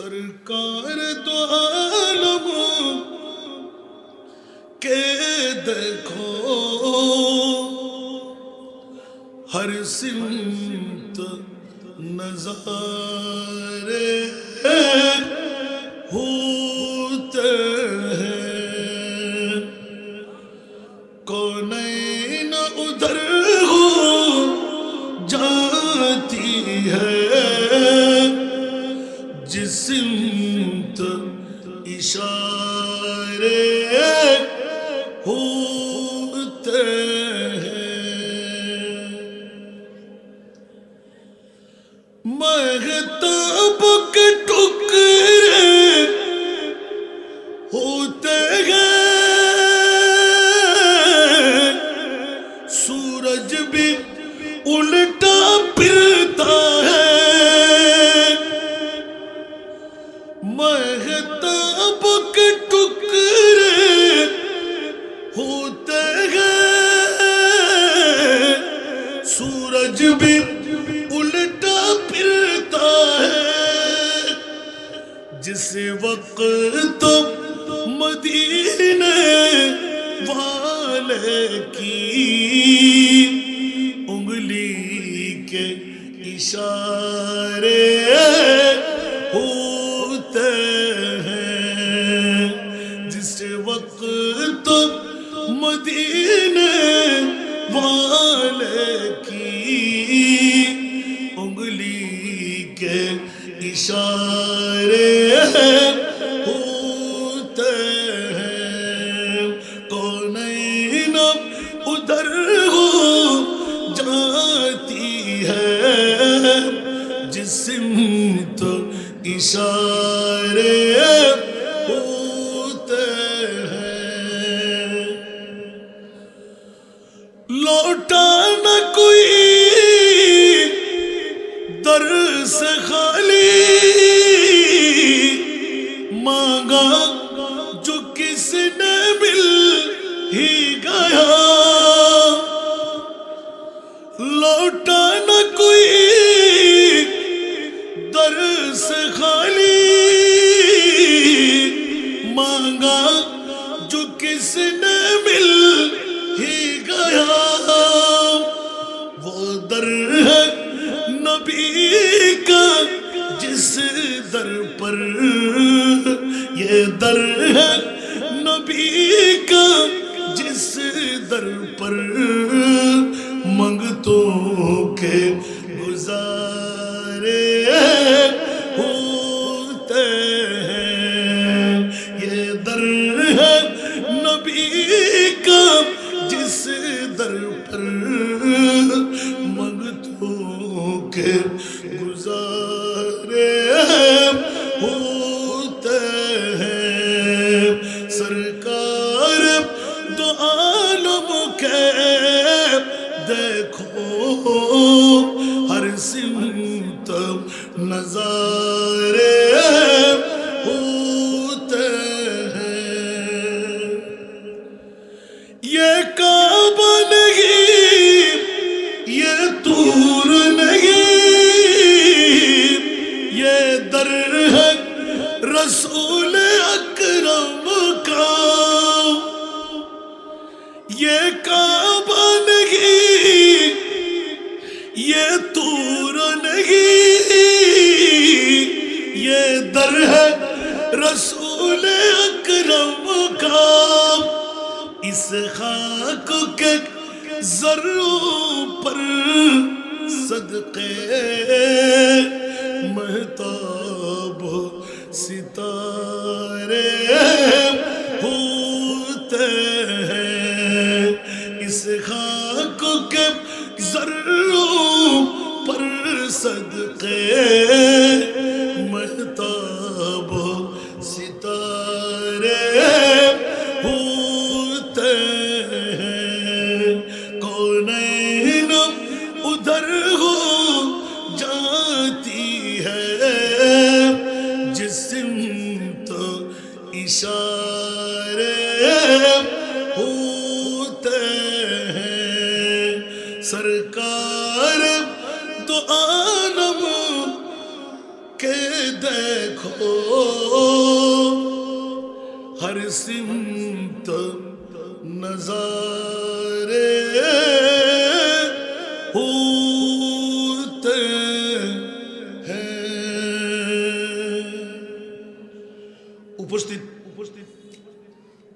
سرکار تو عالم کہ دیکھو ہر سمت نظر مہتاب انگلی کے اشارے پر یہ در ہے نبی کا جس در پر منگتوں کے گزار nazar. ذروں پر صدقے مہتاب ستارے देखो हर सिमत नजारे होते हैं উপস্থিত উপস্থিত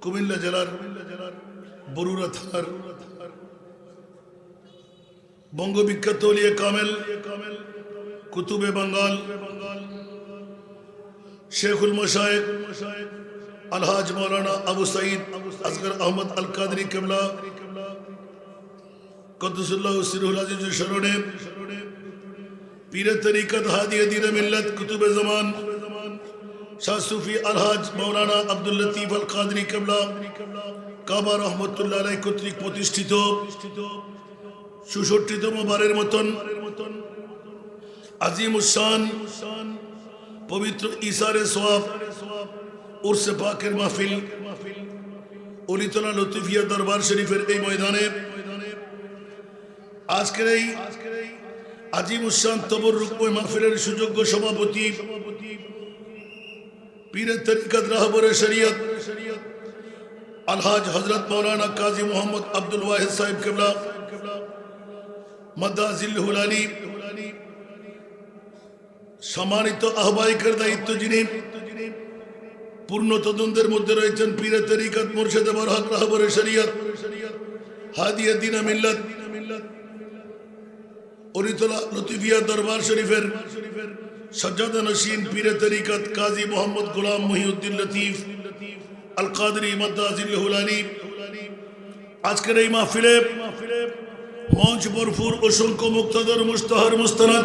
কুমিল্লা জেলার জেলার বরুড়া থানার বঙ্গবিখ্যাত লিয়ে কামেল কামেল কুতুবে বাঙ্গাল শেখুল মশায়েক আলহাজ মৌলানা আবু সাইদ আসগর আহমদ আল কাদরি কেবলা কদসুল্লাহ সিরুল আজিজ শরণে পীরে তরিকত হাদিয়ে দিন মিল্লত কুতুবে জমান, শাহ সুফি আলহাজ মৌলানা আব্দুল লতিফ আল কাদরি কেবলা, কাবা রহমতুল্লাহ কর্তৃক প্রতিষ্ঠিত সুষট্টিতম বারের মতন আজিম উসান পবিত্র ইসারে সোয়াব উর্সে পাকের মাহফিল, অলিতলা লতিফিয়া দরবার শরীফের এই ময়দানে আজকের এই আজিম উসান তবর রুকময় মাহফিলের সুযোগ্য সভাপতি, পীরের তরিকত রাহবরে শরিয়ত, আলহাজ হজরত মৌলানা কাজী মোহাম্মদ আব্দুল ওয়াহিদ সাহেব কেবলা, মদাজিল হুলানি সম্মানিত আহ্বায়কের দায়িত্ব যিনি পূর্ণ তদন্তের মধ্যে রয়েছেন হাদিয়া মিল্লাত দরবার কাজী মোহাম্মদ গোলাম মহিউদ্দিন লতিফ আজকের এই মাহফিলে মঞ্চ বরফুর অসংখ্য মুক্তাদর মুস্তাহার মুস্তানাদ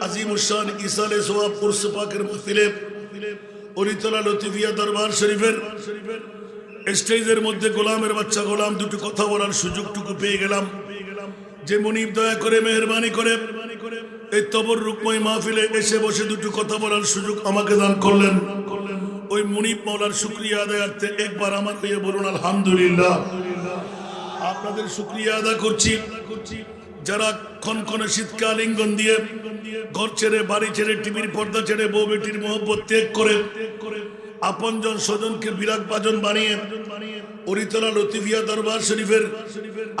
আজিম উসান ইসালে পাকের অলিতলা লতিফিয়া দরবার শরীফের স্টেজের মধ্যে গোলামের বাচ্চা গোলাম কথা বলার সুযোগটুকু পেয়ে গেলাম। যে মনিব দয়া করে, মেহরবানি করে, এই তবর রুকময় মাহফিলে এসে বসে দুটো কথা বলার সুযোগ আমাকে দান করলেন। ওই মনিব মাওলার শুক্রিয়া একবার আমার বলুন, আলহামদুলিল্লাহ। আপনাদের শুক্রিয়া আদা করছি। যারা ক্ষণক্ষণে শীতকাল ইঙ্গন দিয়ে ঘর ছেড়ে, বাড়ি ছেড়ে, টিভির পর্দা ছেড়ে, বউ বেটির মোহব্বত ত্যাগ করে আপনজন স্বজনকে বিরাট বাজন বানিয়ে অরিতলা লতিফিয়া দরবার শরীফের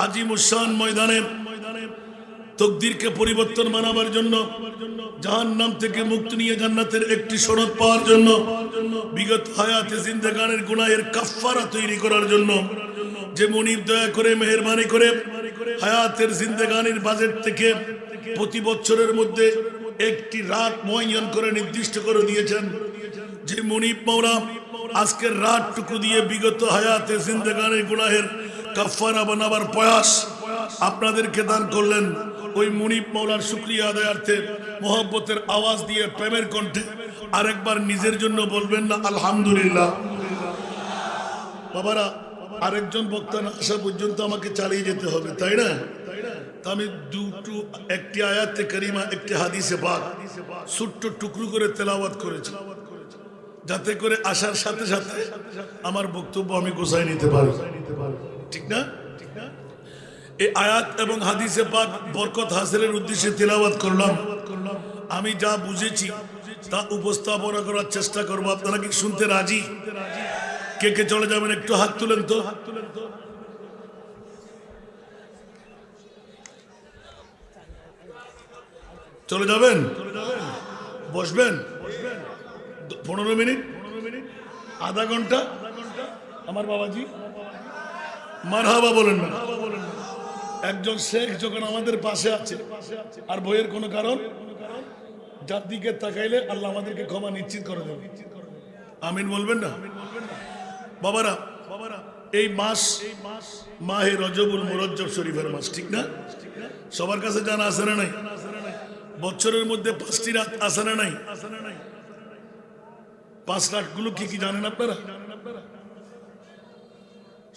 আজিম উসান ময়দানে তকদিরকে পরিবর্তন মানাবার জন্য জাহান নাম থেকে মুক্তি নিয়ে জান্নাতের একটি সনদ পাওয়ার জন্য, বিগত হায়াতে জিন্দেগানের গুনাহের কাফারা তৈরি করার জন্য, যে মনিব দয়া করে, মেহরবানি করে হায়াতের জিন্দেগানির বাজেট থেকে প্রতি বছরের মধ্যে একটি রাত ময়ন করে নির্দিষ্ট করে দিয়েছেন। যে মনিব মাওলা আজকের রাতটুকু দিয়ে বিগত হায়াতে জিন্দেগানের গুনাহের কাফারা বানাবার প্রয়াস আপনাদেরকে দান করলেন। ওই মুনিব মাওলার শুক্রিয়া আদায়ার্থে মোহব্বতের আওয়াজ দিয়ে প্রেমের কণ্ঠে আরেকবার নিজের জন্য বলবেন না, আলহামদুলিল্লাহ। বাবারা আরেকজন বক্তা না আসা পর্যন্ত আমাকে চালিয়ে যেতে হবে, তাই না? আমি দুটো, একটি আয়াতে করিমা, একটি হাদিসে পাক, ছোট্ট টুকরো করে তেলাওয়াত করেছি। যাতে করে আসার সাথে সাথে আমার বক্তব্য আমি গোছাই নিতে পারি। ঠিক না? এই আয়াত এবং হাদিসে পাক বরকত হাসিলের উদ্দেশ্যে তেলাওয়াত করলাম। আমি যা বুঝেছি তা উপস্থাপনা করার চেষ্টা করব। আপনারা কি শুনতে রাজি? কে কে চলে যাবেন একটু হাত তুলেন তো। হাত তুলেন তো চলে যাবেন? বসবেন? পনেরো মিনিট? আধা ঘণ্টা? আমার বাবাজি? মারহাবা বলেন না। একজন শেখ যখন আমাদের পাশে আছে, আর বইয়ের কোনো কারণ? যার দিকে তাকাইলে আল্লাহ আমাদেরকে ক্ষমা নিশ্চিত করে দেবে। আমিন বলবেন না? বাবারা বাবারা এই মাস এই মাস মাহে রজবুল মুরজ্জব শরীফের মাস, ঠিক না? সবার কাছে জানা আছে না নাই? বছরের মধ্যে পাঁচটি রাত আসে না নাই? পাঁচ লাখগুলো কি কি জানেন আপনারা?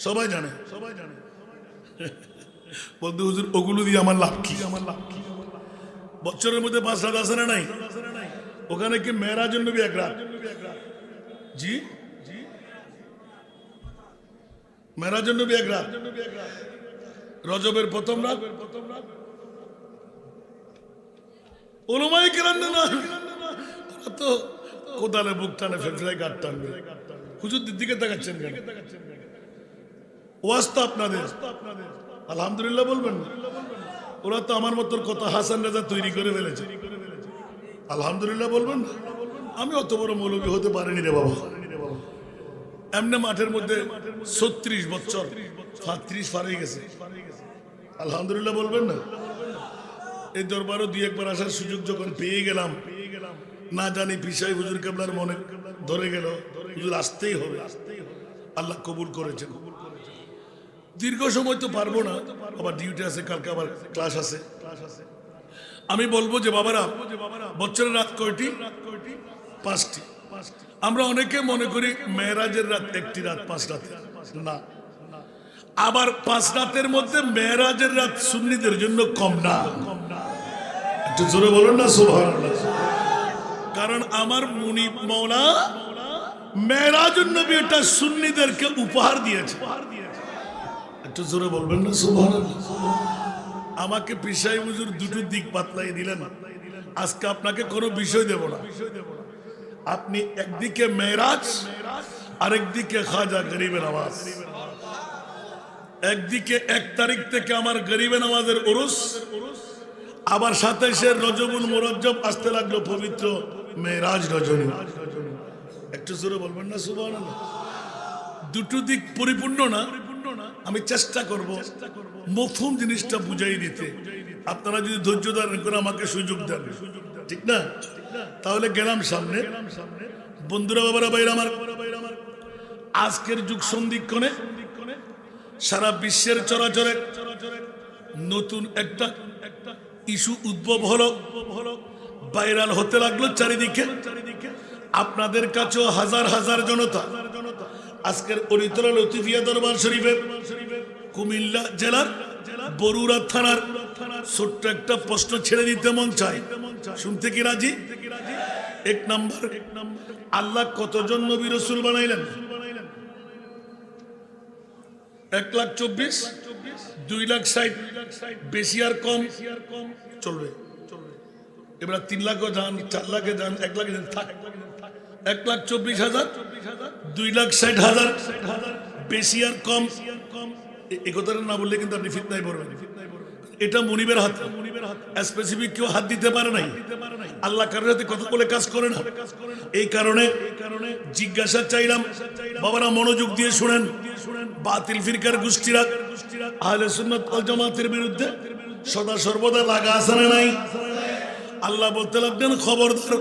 সবাই জানে। সবাই জানে বলতে হুজুর, ওগুলো দিয়ে আমার লাভ কি? আমার লাভ কি বছরের মধ্যে পাঁচ রাত আছে না নাই? ওখানে কি মেয়েরাজের নবী এক রাত? জি? মেয়েরাজের নবী এক রাত। রজবের প্রথম রাত। না তো কোদালে বুক টানে ফেফড়ায় হুজুরদের দিকে কেন? ওয়াজ তো আপনাদের। আলহামদুলিল্লাহ বলবেন ওরা তো আমার মতন কত হাসান রাজা তৈরি করে ফেলেছে। আলহামদুলিল্লাহ বলবেন আমি অত বড় মৌলবী হতে পারিনি রে বাবা। এমনি মাঠের মধ্যে ছত্রিশ বছর ত্রিশ পার হয়ে গেছে। আলহামদুলিল্লাহ বলবেন না? এই দরবারও দুই একবার আসার সুযোগ যখন পেয়ে গেলাম, না জানি পিসাই হুজুর কেবলার মনে ধরে গেল, হুজুর আসতেই হবে। আল্লাহ কবুল করেছে দীর্ঘ সময় তো পারব না, আবার ডিউটি আছে, কালকে আবার ক্লাস আছে। আমি বলব যে বাবারা, বছরের রাত কয়টি? পাঁচটি। আমরা অনেকে মনে করি মেয়েরাজের রাত একটি রাত, পাঁচ রাত। না। আবার পাঁচ রাতের মধ্যে মেয়েরাজের রাত সুন্নিদের জন্য কম না। একটু জোরে বলুন না সোভান কারণ আমার মুনি মৌলা মেয়েরাজুর নবী এটা সুন্নিদেরকে উপহার দিয়েছে। একটু জোরে বলবেন না সোভান আমাকে পিসাই হুজুর দুটো দিক পাতলাই দিলেন। আজকে আপনাকে কোনো বিষয় দেব না। আপনি একদিকে মেয়েরাজ, আরেকদিকে খাজা গরিবের আওয়াজ। একদিকে এক তারিখ থেকে আমার গরিবের নামাজের ওরস, আবার সাতাইশের রজবুল মোরজ্জব আসতে লাগল পবিত্র মেয়েরাজ রজনী। একটু জোরে বলবেন না সুবাহ দুটো দিক পরিপূর্ণ না? আমি চেষ্টা করব মফুম জিনিসটা বুঝাই দিতে। আপনারা যদি ধৈর্য ধারণ করে আমাকে সুযোগ দেন। ঠিক না? তাহলে গেলাম সামনে। বন্ধুরা, বাবারা বাইরে আমার, আজকের যুগ সন্ধিক্ষণে সারা বিশ্বের চরাচরে নতুন একটা ইস্যু উদ্ভব হলো। ভাইরাল হতে লাগল চারিদিকে। আপনাদের কাছেও হাজার হাজার জনতা আজকের অরিতলা লতিফিয়া দরবার শরীফে কুমিল্লা জেলার বরুড়া থানার ছোট্ট একটা প্রশ্ন ছেড়ে দিতে মন চায়। শুনতে কি রাজি? এক নাম্বার, আল্লাহ কতজন নবী রসুল বানাইলেন? এক লাখ চব্বিশ, দুই লাখ ষাট, বেশি আর কম চলবে। এবার তিন লাখও যান চার লাখে যান এক লাখে যান থাক। এক লাখ চব্বিশ হাজার, দুই লাখ ষাট হাজার, বেশি আর কম। এ- কথাটা না বললে কিন্তু আপনি ফিতনায় পড়বেন। এটা মনিবের হাত। স্পেসিফিক কেউ হাত দিতে পারে নাই। আল্লাহ কারোর সাথে কথা বলে কাজ করে না। এই কারণে জিজ্ঞাসা চাইলাম, বাবারা, মনোযোগ দিয়ে শুনেন। বাতিল ফিরকার গোষ্ঠীরা, আহলে সুন্নাত জামাতের বিরুদ্ধে সদা সর্বদা লাগা আছে না নাই? আল্লাহ বলতে লাগলেন, খবরদার,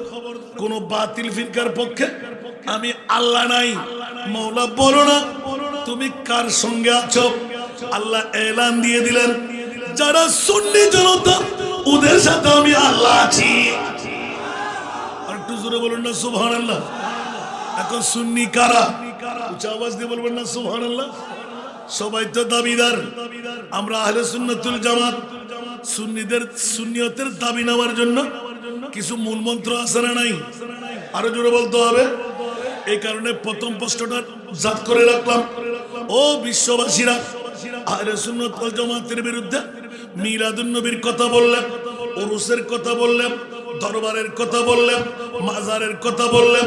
কোন বাতিল ফিরকার পক্ষে আমি আল্লাহ নাই মৌলা বলো না, তুমি কার সঙ্গে আছো? আল্লাহ এলান দিয়ে দিলেন যারা সুন্নি জনতা, ওদের সাথে আমি আল্লাহ আছি। আর একটু জোরে বলুন না সুবহান আল্লাহ এখন সুন্নি কারা? উচ্চ আওয়াজ দিয়ে বলবেন না সুবহান আল্লাহ সবাই তো দাবিদার। আমরা আহলে সুন্নাতুল জামাত, সুন্নিদের, সুন্নিয়তের দাবি নেওয়ার জন্য কিছু মূল মন্ত্র আছে না নাই? আরও জোরে বলতে হবে। এই কারণে প্রথম প্রশ্নটা জাত করে রাখলাম। ও বিশ্ববাসীরা, আহলে সুন্নাত ওয়াল জামাতের বিরুদ্ধে মিলাদুন নবীর কথা বললেন ওরুসের কথা বললেন দরবারের কথা বললেন মাজারের কথা বললেন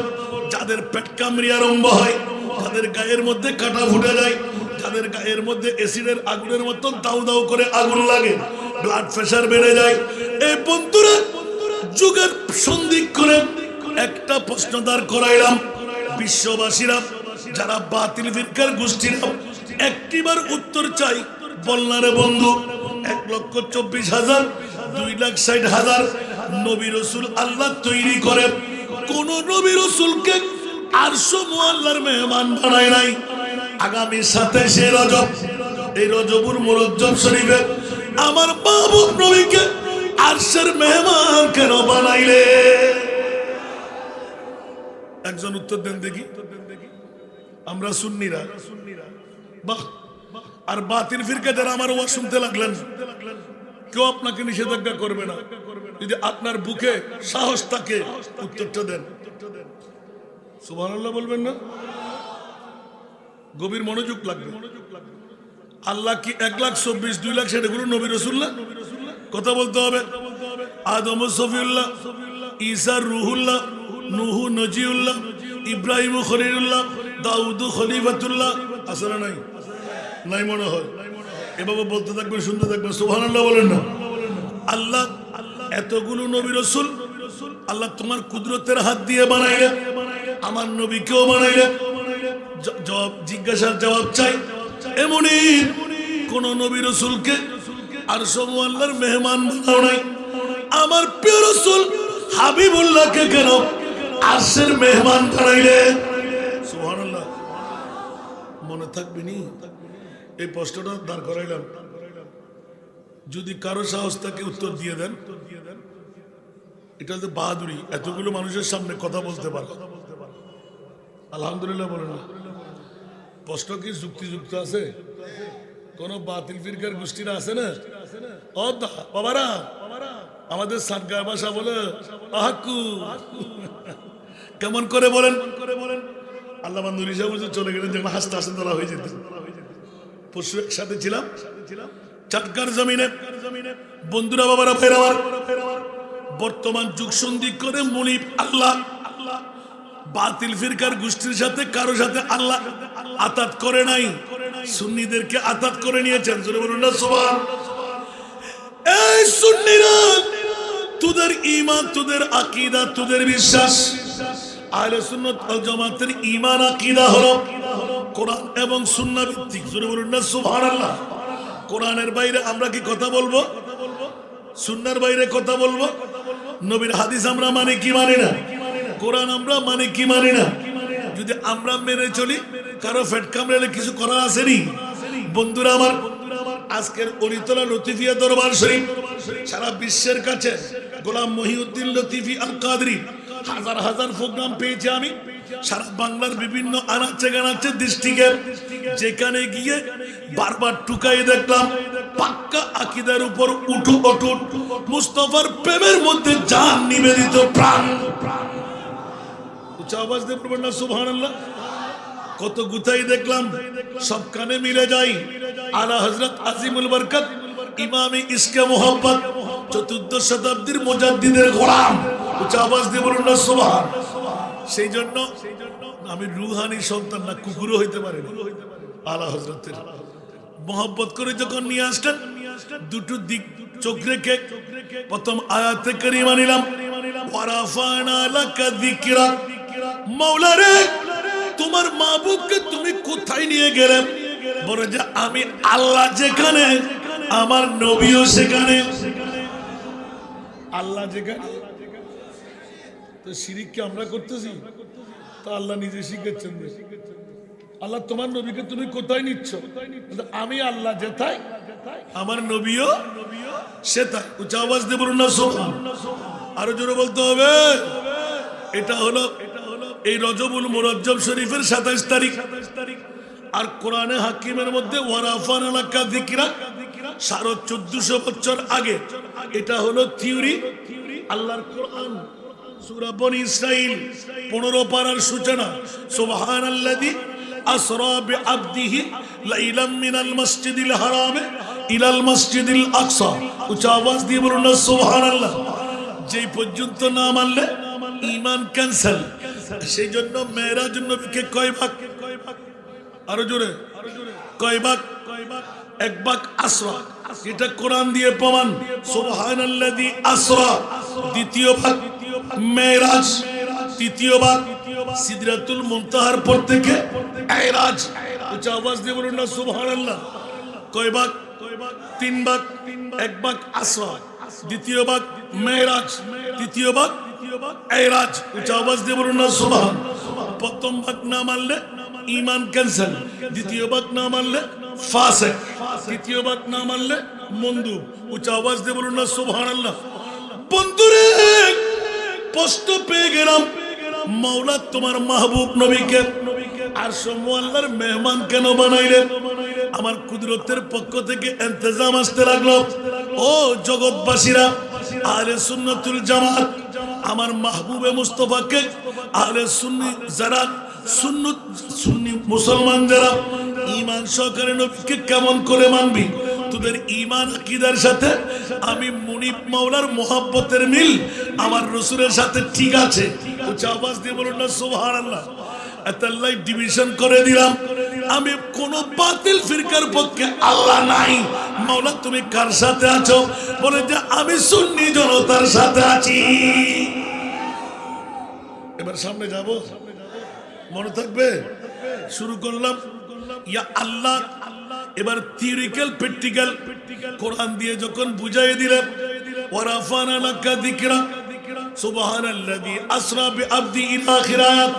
যাদের পেট কামড়ি আরম্ভ হয় তাদের গায়ের মধ্যে কাটা ফুটে যায়, যাদের গায়ের মধ্যে এসিডের আগুনের মতন দাউ দাউ করে আগুন লাগে ব্লাড প্রেশার বেড়ে যায়। এই বন্ধুরা, যুগের সন্ধিক করে একটা প্রশ্ন দাঁড় করাইলাম বিশ্ববাসীরা, যারা বাতিল ফিরকার গোষ্ঠীরা। একটিবার উত্তর চাই বলনারে বন্ধু। এক লক্ষ চব্বিশ হাজার, দুই লাখ ষাট হাজার নবী রসুল আল্লাহ তৈরি করে কোন নবী রসুলকে আরশো মোয়াল্লার মেহমান বানায় নাই। আগামী সাথে সে রজব, এই রজবুর মুরজ্জব শরীফে আমার বাবুর নবীকে আরশের মেহমান কেন বানাইলে? একজন উত্তর দেন দেখি। আমরা সুন্নিরা। বাহ আর বাতিল ফিরকে যারা আমার ওয়াজ শুনতে লাগলেন। কেউ আপনাকে নিষেধাজ্ঞা করবে না। যদি আপনার বুকে সাহস থাকে, উত্তরটা দেন। সুবহানাল্লাহ বলবেন না? গভীর মনোযোগ লাগবে। আল্লাহ কি এক লাখ চব্বিশ, দুই লাখ সেটাগুলো নবী রসুল্লাহ কথা বলতে হবে। আদম সফিউল্লাহ, ঈসা রুহুল্লাহ, নুহু নজিউল্লাহ, ইব্রাহিম খলিলুল্লাহ, দাউদু খলিফাতুল্লাহ। আসলে নাই? নাই মনে হয়। এভাবে বলতে থাকবেন শুনতে থাকবেন সুহান আল্লাহ বলেন না। আল্লাহ এতগুলো নবী রসুল, আল্লাহ তোমার কুদরতের হাত দিয়ে বানাইলে, আমার নবীকেও বানাইলে জবাব, জিজ্ঞাসার জবাব চাই। এমনই কোন নবী রসুলকে আর সব আল্লাহর মেহমান বানাও নাই। আমার প্রিয় রসুল হাবিবুল্লাহকে কেন আর্শের মেহমান বানাইলে? সুবহানাল্লাহ। মনে থাকবে নি? এই প্রশ্নটা দাঁড় করাইলাম। যদি কারও সাহস তাকে উত্তর দিয়ে দেন। এটা হচ্ছে বাহাদুরি। এতগুলো মানুষের সামনে কথা বলতে পারে। আলহামদুলিল্লাহ বলেন না। প্রশ্ন কি যুক্তিযুক্ত আছে? কোন বাতিল ফিরকার গোষ্ঠীরা আছে না? বাবারা, আমাদের সাতগার ভাষা বলে আহাকু কেমন করে বলেন? আল্লাহ নুর হিসাব চলে গেলেন যেমন হাসতে হাসতে তোলা হয়ে যেত। পরশু ছিলাম। চাটকার জমিনে। বন্ধুরা, বাবারা ফের বর্তমান যুগ সন্ধি করে মনিব আল্লাহ। বাতিল ফিরকার গোষ্ঠীর সাথে কারও সাথে আল্লাহ আতাত করে নাই। সুন্নিদেরকে আতাত করে নিয়েছেন। এই তোদের ঈমান, তোদের আকীদা, তোদের বিশ্বাস। আহলে সুন্নাত ওয়াল জামাতের ঈমান, আকীদা হলো কোরআন এবং সুন্নাহ ভিত্তিক। জোরে বলুন না সুবহানাল্লাহ। কোরআনের বাইরে আমরা কি কথা বলব? সুন্নার বাইরে কথা বলব? নবীর হাদিস আমরা মানে কি মানি না? কোরআন আমরা মানে কি মানি না? যদি আমরা মেনে চলি কারও ফেট কামড়ালে কিছু করার আসেনি? বন্ধুরা আমার আজকের অরিতলা লতিফিয়া দরবার শরীফ সারা বিশ্বের কাছে গোলাম মহিউদ্দিন লতিফি আল কাদরি হাজার হাজার প্রোগ্রাম পেয়েছি আমি। সারা বাংলার বিভিন্ন আনাচে গানাচে দৃষ্টিকে যেখানে গিয়ে বারবার টুকাই দেখলাম, পাক্কা আকিদার উপর উঠু অটুট, মুস্তফার প্রেমের মধ্যে জান নিবেদিত প্রাণ। উচ্চ পড়বেন না, সুবহানাল্লাহ। কত দেখলাম, সব কানে মিলে যাই আলা হজরত আজিমুল বরকত, ইমামে ইসকে মোহাম্মদ চতুর্দশ শতাব্দীর মুজাদ্দিদের গোলাম। উচ্চ আওয়াজ দিয়ে বলুন না, সুবহান। সেই জন্য আমি রুহানি সন্তান না কুকুরও হইতে পারে আলা হজরতের মোহাম্মত করে যখন নিয়ে আসলেন, দুটো দিক চোখ রেখে প্রথম আয়াতে করিমা নিলাম। তোমার মাহবুবকে তুমি কোথায় নিয়ে গেলে? বলে যে আমি আল্লাহ যেখানে, আমার নবীও সেখানে। আল্লাহ যেখানে? তো শিরিক কি আমরা করতেছি? তা আল্লাহ নিজে শিখেছেন আল্লাহ তোমার নবীকে তুমি কোথায় নিচ্ছ? আমি আল্লাহ যেথায়, আমার নবীও সেথায়। উচ্চ আওয়াজ বলুন না সোহান আরও জোরে বলতে হবে। এটা হলো এই রজবুল মুরজ্জব শরীফের সাতাইশ তারিখ। আর কোরআনে হাকিমের মধ্যে ওয়ারাফান এলাকা দিকরা সাড়ে চোদ্দশো বছর আগে। এটা হলো থিওরি, আল্লাহর কোরআন। সূরা বনি ইসরাইল 15 পারার সূচনা। দিয়ে পর্যন্ত না মানলে ইমান ক্যান্সেল। সেই জন্য মেয়েরাজ নবীকে কয় ভাগ? আরও জোরে। কয় ভাগ? এক ভাগ আসরা। এটা কোরআন দিয়ে প্রমাণ। আসরা। দ্বিতীয় ভাগ মেরাজ তৃতীয়বার সিদরাতুল মুনতাহার পর থেকে এরাজ উচ্চ আওয়াজ দিয়ে বলুন না, সুবহানাল্লাহ। কয় ভাগ তিন ভাগ এক ভাগ আসরা। দ্বিতীয় ভাগ মেরাজ তৃতীয় ভাগ এরাজ উচ্চ আওয়াজ দিয়ে বলুন না, সুবহান। প্রথম ভাগ না মানলে ইমান ক্যান্সেল দ্বিতীয় ভাগ না মানলে ফাসেক। তৃতীয় ভাগ না মানলে মন্দু উচ্চ আওয়াজ দিয়ে বলুন না, সুবহানাল্লাহ। বন্ধুরে! কষ্ট পেয়ে গেলাম। মৌলা তোমার মাহবুব নবীকে। আর সমু আল্লাহর মেহমান কেন বানাইলেন? আমার কুদরতের পক্ষ থেকে এন্তেজাম আসতে লাগল। ও জগৎবাসীরা আলে সুন্নতুল জামাত, আমার মাহবুবে মুস্তফাকে আলে সুন্নি যারা সুন্নি মুসলমান যারা ইমান সহকারে নবীকে কেমন করে মানবি? তোদের ইমান আকিদার সাথে আমি মুনিব মাওলার মোহাব্বতের মিল আমার রসুলের সাথে ঠিক আছে। আওয়াজ দিয়ে বলুন না সোহার আল্লাহ করে সাথে আছো? বলে আমি সাথে আছি। এবার সামনে যাব। মনে থাকবে? শুরু করলাম। ইয়া আল্লাহ এবার থিওরিক্যাল প্র্যাকটিক্যাল কোরআন দিয়ে যখন বুঝাই দিলেন ওয়ারাফানা লাকা যিকরা, সুবহানাল্লাযী আসরা বিআবদি ইলা আখির আয়াত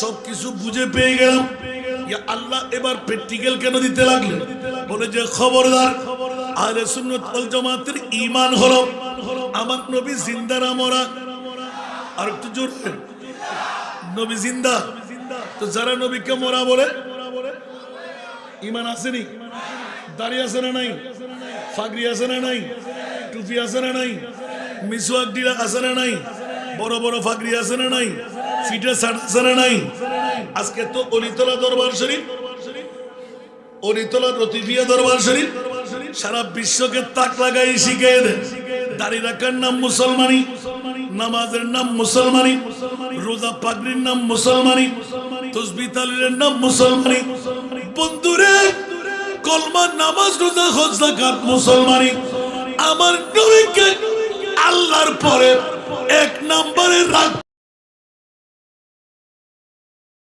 সবকিছু বুঝে পেয়ে গেলাম। ইয়া আল্লাহ এবার প্র্যাকটিক্যাল কেন দিতে লাগলেন? বলে যে, খবরদার, আহলে সুন্নাত ওয়াল জামাতের ঈমান হলো আমার নবী জিন্দা না মরা। আর একটু নবী জিন্দা? তো যারা নবীকে মরা বলে ইমান আসেনি দাড়ি আছে না নাই? ফাগরি আছে না নাই? টুপি আছে না নাই? মিসওয়াক ডিলা আছে না নাই? বড় বড় ফাগরি আছে না নাই? ফিটে শার্ট আছে না নাই? আজকে তো অলিতলা দরবার শরীফ, অলিতলা রতিফিয়া দরবার শরীফ, সারা বিশ্বকে তাক লাগাই শিখিয়ে দেয় দাড়ি রাখার নাম মুসলমানি, নামাজের নাম মুসলমানি, রোজা পাগড়ির নাম মুসলমানি, তসবি তালিলের নাম মুসলমানি বন্ধুরে কলমা নামাজ রোজা হজ জাকাত মুসলমানি। আমার নবীকে আল্লাহর পরে এক নম্বরে রাখ